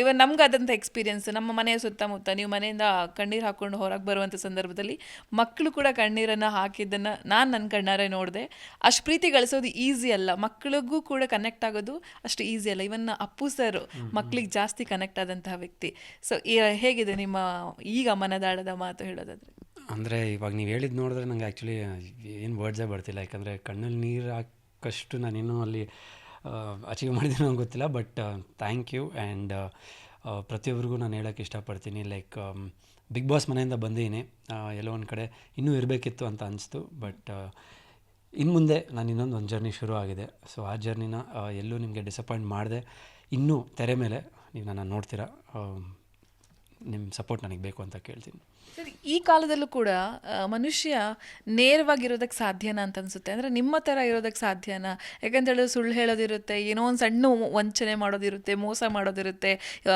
ಇವನ್ ನಮ್ಗಾದಂಥ experience ನಮ್ಮ ಮನೆಯ ಸುತ್ತಮುತ್ತ ನೀವು ಮನೆಯಿಂದ ಕಣ್ಣೀರು ಹಾಕ್ಕೊಂಡು ಹೊರಗೆ ಬರುವಂಥ ಸಂದರ್ಭದಲ್ಲಿ ಮಕ್ಕಳು ಕೂಡ ಕಣ್ಣೀರನ್ನು ಹಾಕಿದ್ದನ್ನು ನಾನು ನನ್ನ ಕಣ್ಣಾರೆ ನೋಡಿದೆ. ಅಷ್ಟು ಪ್ರೀತಿ ಗಳಿಸೋದು ಈಸಿ ಅಲ್ಲ. ಮಕ್ಕಳಿಗೂ ಕೂಡ ಕನೆಕ್ಟ್ ಆಗೋದು ಅಷ್ಟು ಈಸಿ ಅಲ್ಲ. ಇವನ್ ಅಪ್ಪು ಸರ್ ಮಕ್ಕಳಿಗೆ ಜಾಸ್ತಿ ಕನೆಕ್ಟ್ ಆದಂತಹ ವ್ಯಕ್ತಿ. ಸೊ ಹೇಗಿದೆ ನಿಮ್ಮ ಈಗ ಮನದಾಳದ ಮಾತು ಹೇಳೋದಾದ್ರೆ? ಅಂದರೆ ಇವಾಗ ನೀವು ಹೇಳಿದ್ ನೋಡಿದ್ರೆ ನಂಗೆ ಆ್ಯಕ್ಚುಲಿ ಏನು ವರ್ಡ್ಸೇ ಬರ್ತಿಲ್ಲ. ಯಾಕಂದರೆ ಕಣ್ಣಲ್ಲಿ ನೀರು ಹಾಕಷ್ಟು ನಾನಿನ್ನೂ ಅಲ್ಲಿ ಅಚೀವ್ ಮಾಡಿದ್ದೀನೋ ಗೊತ್ತಿಲ್ಲ ಬಟ್ ಥ್ಯಾಂಕ್ ಯು ಆ್ಯಂಡ್ ಪ್ರತಿಯೊಬ್ಬರಿಗೂ ನಾನು ಹೇಳೋಕ್ಕೆ ಇಷ್ಟಪಡ್ತೀನಿ. ಲೈಕ್ ಬಿಗ್ ಬಾಸ್ ಮನೆಯಿಂದ ಬಂದಿದ್ದೀನಿ. ಎಲ್ಲೋ ಒಂದು ಕಡೆ ಇನ್ನೂ ಇರಬೇಕಿತ್ತು ಅಂತ ಅನಿಸ್ತು ಬಟ್ ಇನ್ನು ಮುಂದೆ ನಾನು ಇನ್ನೊಂದು ಒಂದು ಜರ್ನಿ ಶುರು ಆಗಿದೆ. ಸೊ ಆ ಜರ್ನಿನ ಎಲ್ಲೂ ನಿಮಗೆ ಡಿಸಪಾಯಿಂಟ್ ಮಾಡಿದೆ. ಇನ್ನೂ ತೆರೆ ಮೇಲೆ ನೀವು ನನ್ನ ನೋಡ್ತೀರಾ. ನಿಮ್ಮ ಸಪೋರ್ಟ್ ನನಗೆ ಬೇಕು ಅಂತ ಕೇಳ್ತೀನಿ. ಸರಿ, ಈ ಕಾಲದಲ್ಲೂ ಕೂಡ ಮನುಷ್ಯ ನೇರವಾಗಿರೋದಕ್ಕೆ ಸಾಧ್ಯನಾ ಅಂತ ಅನ್ಸುತ್ತೆ? ಅಂದರೆ ನಿಮ್ಮ ಥರ ಇರೋದಕ್ಕೆ ಸಾಧ್ಯನಾ? ಯಾಕಂತ ಹೇಳಿದ್ರೆ ಸುಳ್ಳು ಹೇಳೋದಿರುತ್ತೆ, ಏನೋ ಒಂದು ಸಣ್ಣ ವಂಚನೆ ಮಾಡೋದಿರುತ್ತೆ, ಮೋಸ ಮಾಡೋದಿರುತ್ತೆ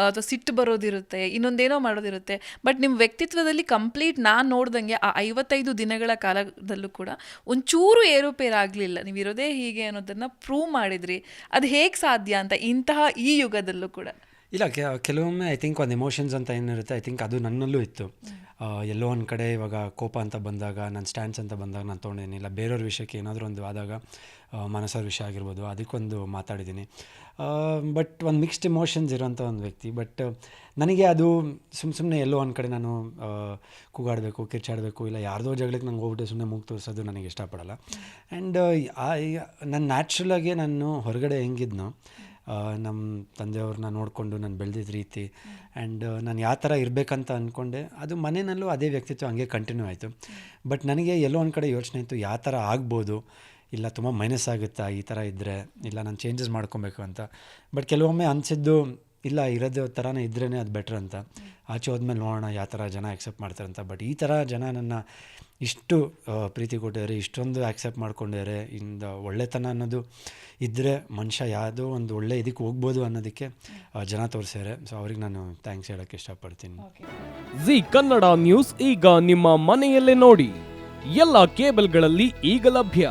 ಅಥವಾ ಸಿಟ್ಟು ಬರೋದಿರುತ್ತೆ, ಇನ್ನೊಂದೇನೋ ಮಾಡೋದಿರುತ್ತೆ. ಬಟ್ ನಿಮ್ಮ ವ್ಯಕ್ತಿತ್ವದಲ್ಲಿ ಕಂಪ್ಲೀಟ್ ನಾನು ನೋಡ್ದಂಗೆ ಆ ಐವತ್ತೈದು ದಿನಗಳ ಕಾಲದಲ್ಲೂ ಕೂಡ ಒಂಚೂರು ಏರುಪೇರು ಆಗಲಿಲ್ಲ. ನೀವು ಇರೋದೇ ಹೀಗೆ ಅನ್ನೋದನ್ನು ಪ್ರೂವ್ ಮಾಡಿದ್ರಿ. ಅದು ಹೇಗೆ ಸಾಧ್ಯ ಅಂತ ಇಂತಹ ಈ ಯುಗದಲ್ಲೂ ಕೂಡ. ಇಲ್ಲ ಕೆಲವೊಮ್ಮೆ ಐ ಥಿಂಕ್ ಒಂದು ಎಮೋಷನ್ಸ್ ಅಂತ ಏನಿರುತ್ತೆ ಐ ಥಿಂಕ್ ಅದು ನನ್ನಲ್ಲೂ ಇತ್ತು. ಎಲ್ಲೋ ಒಂದು ಕಡೆ ಇವಾಗ ಕೋಪ ಅಂತ ಬಂದಾಗ ನನ್ನ ಸ್ಟ್ಯಾಂಡ್ಸ್ ಅಂತ ಬಂದಾಗ ನಾನು ತೊಗೊಂಡಿದ್ದೀನಿ ಇಲ್ಲ ಬೇರೆಯವ್ರ ವಿಷಯಕ್ಕೆ ಏನಾದರೂ ಒಂದು ಆದಾಗ ಮನಸ್ಸರ ವಿಷಯ ಆಗಿರ್ಬೋದು ಅದಕ್ಕೊಂದು ಮಾತಾಡಿದ್ದೀನಿ ಬಟ್ ಒಂದು ಮಿಕ್ಸ್ಡ್ ಎಮೋಷನ್ಸ್ ಇರೋಂಥ ಒಂದು ವ್ಯಕ್ತಿ. ಬಟ್ ನನಗೆ ಅದು ಸುಮ್ಮ ಸುಮ್ಮನೆ ಎಲ್ಲೋ ಒಂದು ಕಡೆ ನಾನು ಕೂಗಾಡಬೇಕು ಕಿರ್ಚಾಡಬೇಕು ಇಲ್ಲ ಯಾರ್ದೋ ಜಗಳಕ್ಕೆ ನಂಗೆ ಹೋಗ್ಬಿಟ್ಟು ಸುಮ್ಮನೆ ಮೂಗು ತೋರಿಸೋದು ನನಗೆ ಇಷ್ಟಪಡಲ್ಲ. ಆ್ಯಂಡ್ ನನ್ನ ನ್ಯಾಚುರಲಾಗಿ ನಾನು ಹೊರಗಡೆ ಹೆಂಗಿದ್ನೋ ನಮ್ಮ ತಂದೆಯವ್ರನ್ನ ನೋಡಿಕೊಂಡು ನಾನು ಬೆಳೆದಿದ್ದ ರೀತಿ. ಆ್ಯಂಡ್ ನಾನು ಯಾವ ಥರ ಇರಬೇಕಂತ ಅಂದ್ಕೊಂಡೆ ಅದು ಮನೆಯಲ್ಲೂ ಅದೇ ವ್ಯಕ್ತಿತ್ವ ಹಂಗೆ ಕಂಟಿನ್ಯೂ ಆಯಿತು. ಬಟ್ ನನಗೆ ಎಲ್ಲೋ ಒಂದು ಕಡೆ ಯೋಚನೆ ಇತ್ತು, ಯಾವ ಥರ ಆಗ್ಬೋದು? ಇಲ್ಲ ತುಂಬ ಮೈನಸ್ ಆಗುತ್ತಾ? ಈ ಥರ ಇದ್ದರೆ ಇಲ್ಲ ನಾನು ಚೇಂಜಸ್ ಮಾಡ್ಕೊಬೇಕು ಅಂತ. ಬಟ್ ಕೆಲವೊಮ್ಮೆ ಅನಿಸಿದ್ದು ಇಲ್ಲ ಇರೋದು ಥರನೇ ಇದ್ರೇ ಅದು ಬೆಟ್ರ್ ಅಂತ. ಆಚೆ ಹೋದ್ಮೇಲೆ ನೋಡೋಣ ಯಾವ ಥರ ಜನ ಆಕ್ಸೆಪ್ಟ್ ಮಾಡ್ತಾರೆ ಅಂತ ಬಟ್ ಈ ಥರ ಜನ ನನ್ನ ಇಷ್ಟು ಪ್ರೀತಿ ಕೊಟ್ಟಿದ್ದಾರೆ ಇಷ್ಟೊಂದು ಆಕ್ಸೆಪ್ಟ್ ಮಾಡ್ಕೊಂಡಿದ್ದಾರೆ ಇಂದ ಒಳ್ಳೆತನ ಅನ್ನೋದು ಇದ್ದರೆ ಮನುಷ್ಯ ಯಾವುದೋ ಒಂದು ಒಳ್ಳೆ ಇದಕ್ಕೆ ಹೋಗ್ಬೋದು ಅನ್ನೋದಕ್ಕೆ ಜನ ತೋರಿಸ್ಯಾರೆ ಸೊ ಅವ್ರಿಗೆ ನಾನು ಥ್ಯಾಂಕ್ಸ್ ಹೇಳೋಕ್ಕೆ ಇಷ್ಟಪಡ್ತೀನಿ. ಜಿ ಕನ್ನಡ ನ್ಯೂಸ್ ಈಗ ನಿಮ್ಮ ಮನೆಯಲ್ಲೇ ನೋಡಿ. ಎಲ್ಲ ಕೇಬಲ್ಗಳಲ್ಲಿ ಈಗ ಲಭ್ಯ.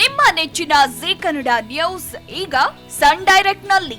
ನಿಮ್ಮ ನೆಚ್ಚಿನ ಜಿ ಕನ್ನಡ ನ್ಯೂಸ್ ಈಗ ಸನ್ ಡೈರೆಕ್ಟ್ನಲ್ಲಿ